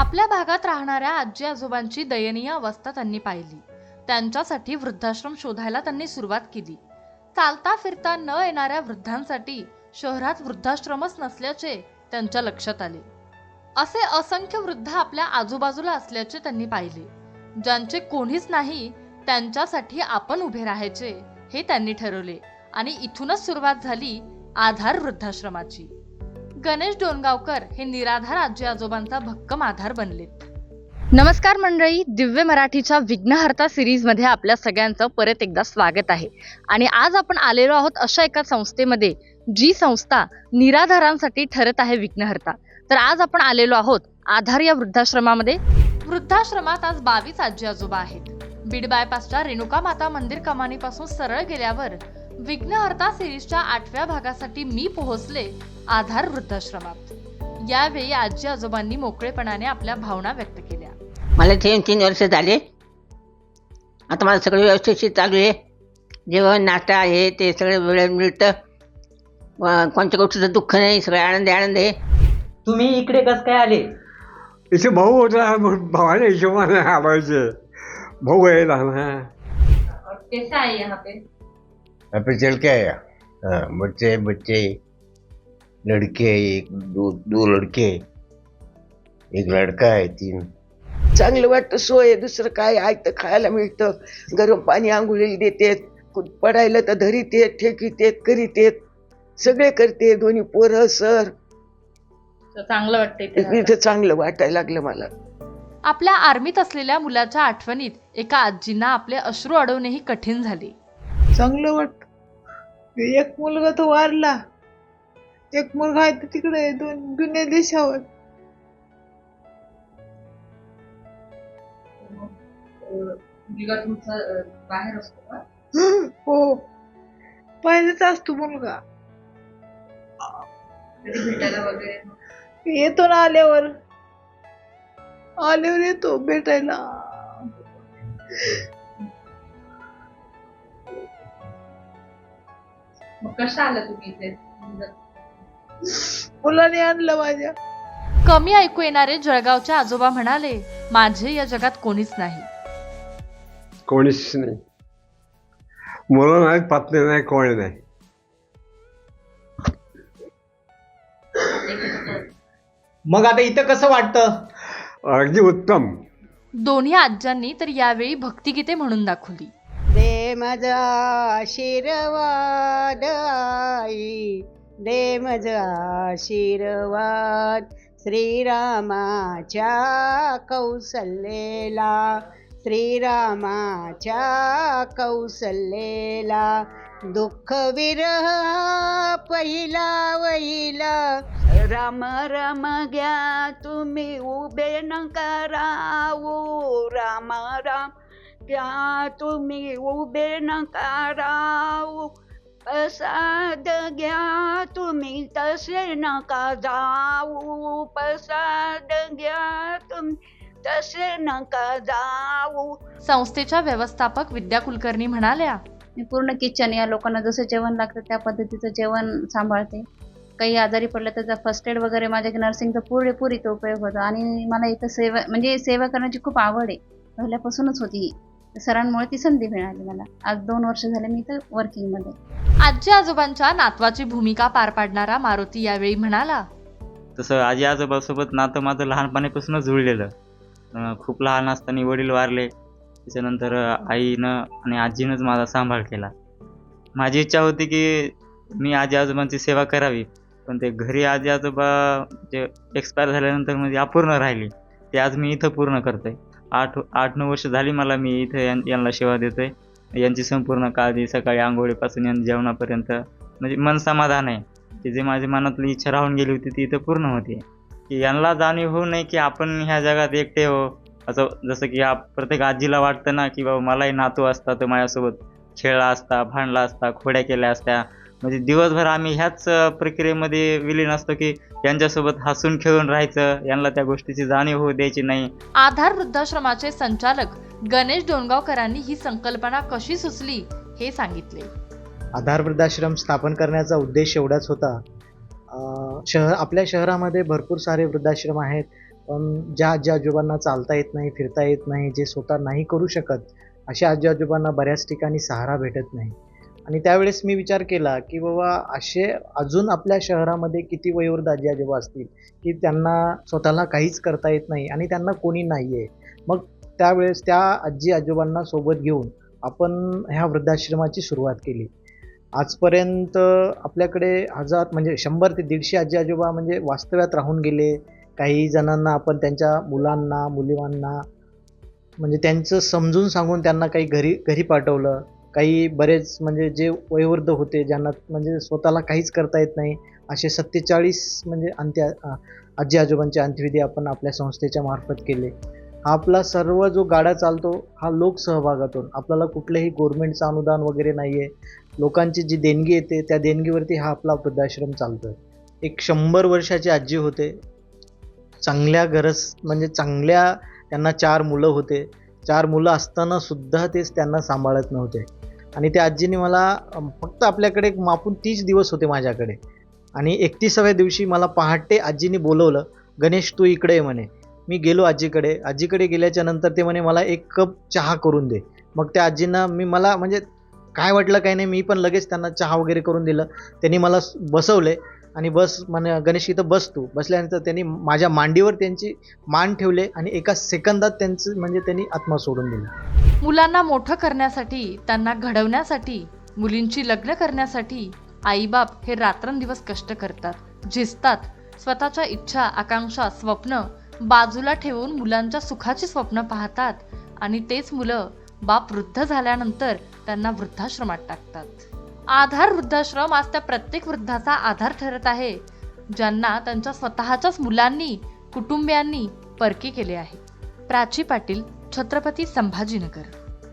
आपल्या भागात राहणाऱ्या आजी आजोबांची दयनीय अवस्था त्यांनी पाहिली. त्यांच्यासाठी वृद्धाश्रम शोधायला त्यांनी सुरुवात केली. चालता फिरता न येणाऱ्या वृद्धांसाठी शहरात वृद्धाश्रमच नसल्याचे त्यांच्या लक्षात आले. असे असंख्य वृद्ध आपल्या आजूबाजूला असल्याचे त्यांनी पाहिले. ज्यांचे कोणीच नाही त्यांच्यासाठी आपण उभे राहायचे हे त्यांनी ठरवले आणि इथूनच सुरुवात झाली आधार वृद्धाश्रमाची. गणेश डोणगावकर हे निराधार आजी आजोबांचा भक्कम आधार बनलेत नमस्कार मंडळी दिव्य मराठीच्या विघ्नहर्ता सिरीजमध्ये आपल्या सगळ्यांचं परत एकदा स्वागत आहे. आणि आज आपण आलेलो आहोत अशा एका संस्थेमध्ये जी संस्था निराधारांसाठी ठरत आहे विघ्नहर्ता. तर आज आपण आलेलो आहोत आधार या वृद्धाश्रमामध्ये. वृद्धाश्रमात आज बावीस आजी आजोबा आहेत. बीड बायपासच्या रेणुका माता मंदिर कमानीपासून सरळ गेल्यावर विघ्नहर्ता सिरीजच्या आठव्या भागासाठी मी पोहोचले आधार वृद्धाश्रमात. यावेळी आजी आजोबांनी मोकळेपणाने आपल्या भावना व्यक्त केल्या. मला तीन तीन वर्ष झाले. आता मला सगळं व्यवस्थित चालू आहे. जेवण नाश्ता आहे ते सगळं वेळेत मिळतं. व कोणत्या गोष्टीचं दुःख नाही सगळं आनंद आनंद आहे. तुम्ही इकडे कस काय आले? इथे भाऊ होता भावाने हिशोबाने आवायचे भाऊ आहे लहान कैसा है यहाँ पे? यहाँ पे चल के आया हाँ बच्चे बच्चे लड़के एक दो दो लड़के एक लड़का है तीन। चांगलं वाटतं सोय दुसरं काय ऐकतं खायला मिळतं गरम पाणी आंघोळीला देतेत कुठं पडायला तर धरीत येत ठेकीत येत करीत येत सगळे करते दोन्ही पोरं सर. चांगलं वाटतंय इथं चांगलं वाटायला लागलं मला. आपल्या आर्मीत असलेल्या मुलाच्या आठवणीत एका आजींना आपले अश्रू अडवणेही कठीण झाले. चांगलं वाटत. एक मुलगा तो वारला. एक मुलगा आहे तो तिकडे दोन दुनिया देशावर. बाहेर असतो हो. पाहिजेच असतो मुलगा. भेटायला वगैरे? येतो ना आल्यावर. आल्यावर येतो भेटायला. मग कशा आला तुम्ही इथे? मुलाने आणलं माझ्या. कमी ऐकू येणारे जळगावचे आजोबा म्हणाले माझे या जगात कोणीच नाही. कोणीच नाही. मुलं नाहीत पातळी नाही कोणी नाही. मग आता इथं कसं वाटतं? अगदी उत्तम. दोन्ही आज्यांनी तर यावेळी भक्तिगीते म्हणून दाखवली. दे माझा आशीर्वाद आई. दे माझा आशीर्वाद श्रीरामाच्या कौसल्येला. श्रीरामाच्या कौसल्येला. दुःख विरह पहिला वहिला. राम राम घ्या तुम्ही उभे नका राहू राम त्या तुम्ही उभे नका राहू प्रसाद घ्या तुम्ही तसे नका जाऊ प्रसाद घ्या तुम्ही तसे नका जाऊ संस्थेच्या व्यवस्थापक विद्या कुलकर्णी म्हणाल्या मी पूर्ण किचन या लोकांना जसं जेवण लागतं त्या पद्धतीचं जेवण सांभाळते. काही आजारी पडलं तर फर्स्ट एड वगैरे माझ्या नर्सिंगचा पुरेपूर इथं उपयोग होतो. आणि मला इथं सेवा म्हणजे सेवा करण्याची खूप आवड आहे. पहिल्यापासूनच होती ही. सरांमुळे ती संधी मिळाली मला. आज दोन वर्ष झाले मी इथं वर्किंगमध्ये आजी आजोबांच्या नातवाची भूमिका पार पाडणारा मारुती यावेळी म्हणाला तसं आजी आजोबासोबत नातं माझं लहानपणापासूनच जुळलेलं. खूप लहान असताना वडील वारले. त्याच्यानंतर आईनं आणि आजीनंच माझा सांभाळ केला. माझी इच्छा होती की मी आजी आजोबांची सेवा करावी. पण ते घरी आजी आजोबा जे एक्सपायर झाल्यानंतर म्हणजे अपूर्ण राहिली. ते आज मी इथं पूर्ण करतोय. आठ आठ नऊ वर्ष झाली मला मी इथं यां यांना सेवा देतोय. यांची संपूर्ण काळजी सकाळी आंघोळीपासून यांना जेवणापर्यंत. म्हणजे मन समाधान आहे. की जे माझ्या मनातली इच्छा राहून गेली होती ती इथं पूर्ण होते. की यांना जाणीव होऊ नये की आपण ह्या जगात एकटे हो असं जसं की आप प्रत्येक आजीला वाटतं ना की बाबा मलाही नातू असता तर माझ्यासोबत खेळला असता भांडला असता खोड्या केल्या असत्या. म्हणजे दिवसभर आम्ही ह्याच प्रक्रियेमध्ये विलीन असतो की यांच्यासोबत हसून खेळून राहायचं यांना त्या गोष्टीची जाणीव होऊ द्यायची नाही. आधार वृद्धाश्रमाचे संचालक गणेश डोणगावकरांनी ही संकल्पना कशी सुचली हे सांगितले. आधार वृद्धाश्रम स्थापन करण्याचा उद्देश एवढाच होता. अं, शहर आपल्या शहरामध्ये भरपूर सारे वृद्धाश्रम आहेत. पण ज्या आजी आजोबांना चालता येत नाही फिरता येत नाही जे स्वतः नाही करू शकत अशा आजी आजोबांना बऱ्याच ठिकाणी सहारा भेटत नाही. आणि त्यावेळेस मी विचार केला की बाबा असे अजून आपल्या शहरामध्ये किती वयोवृद्ध आजी आजोबा असतील की त्यांना स्वतःला काहीच करता येत नाही आणि त्यांना कोणी नाही आहे मग त्यावेळेस त्या आजी आजोबांना सोबत घेऊन आपण ह्या वृद्धाश्रमाची सुरुवात केली. आजपर्यंत आपल्याकडे हजार म्हणजे शंभर ते दीडशे आजी आजोबा म्हणजे वास्तव्यात राहून गेले. काही जणांना आपण त्यांच्या मुलांना मुलींना म्हणजे त्यांचं समजून सांगून त्यांना काही घरी घरी पाठवलं. काही बरेच म्हणजे जे वयोवृद्ध होते ज्यांना म्हणजे स्वतःला काहीच करता येत नाही असे सत्तेचाळीस म्हणजे अंत्य आजी आजोबांचे अंत्यविधी आपण आपल्या संस्थेच्या मार्फत केले. हा आपला सर्व जो गाडा चालतो हा लोकसहभागातून आपल्याला कुठलंही गोरमेंटचं अनुदान वगैरे नाही आहे लोकांची जी देणगी येते त्या देणगीवरती हा आपला वृद्धाश्रम चालतो आहे एक शंभर वर्षाचे आजी होते. चांगल्या गरज म्हणजे चांगल्या त्यांना चार मुलं होते. चार मुलं असताना सुद्धा तेच त्यांना सांभाळत नव्हते. आणि त्या आजीने मला फक्त आपल्याकडे एक मापून तीस दिवस होते माझ्याकडे. आणि एकतीसाव्या दिवशी मला पहाटे आजीने बोलवलं गणेश तू इकडे ये म्हणे. मी गेलो आजीकडे. आजीकडे गेल्याच्यानंतर ते म्हणे मला एक कप चहा करून दे. मग त्या आजींना मी मला म्हणजे काय वाटलं काही नाही मी पण लगेच त्यांना चहा वगैरे करून दिलं. त्यांनी मला बसवले. आणि बस म्हणे गणेश इथं बस तू बसल्यानंतर त्यांनी माझ्या मांडीवर त्यांची मान ठेवले आणि एका सेकंदात त्यांचं म्हणजे त्यांनी आत्मा सोडून दिला. मुलांना मोठं करण्यासाठी त्यांना घडवण्यासाठी मुलींची लग्न करण्यासाठी आईबाप हे रात्रंदिवस कष्ट करतात झिजतात. स्वतःच्या इच्छा आकांक्षा स्वप्न बाजूला ठेवून मुलांच्या सुखाची स्वप्न पाहतात आणि तेच मुलं बाप वृद्ध झाल्यानंतर त्यांना वृद्धाश्रमात टाकतात. आधार वृद्धाश्रम आज त्या प्रत्येक वृद्धाचा आधार ठरत आहे. ज्यांना त्यांच्या स्वतःच्याच मुलांनी कुटुंबियांनी परकी केले आहे. प्राची पाटील छत्रपती संभाजीनगर.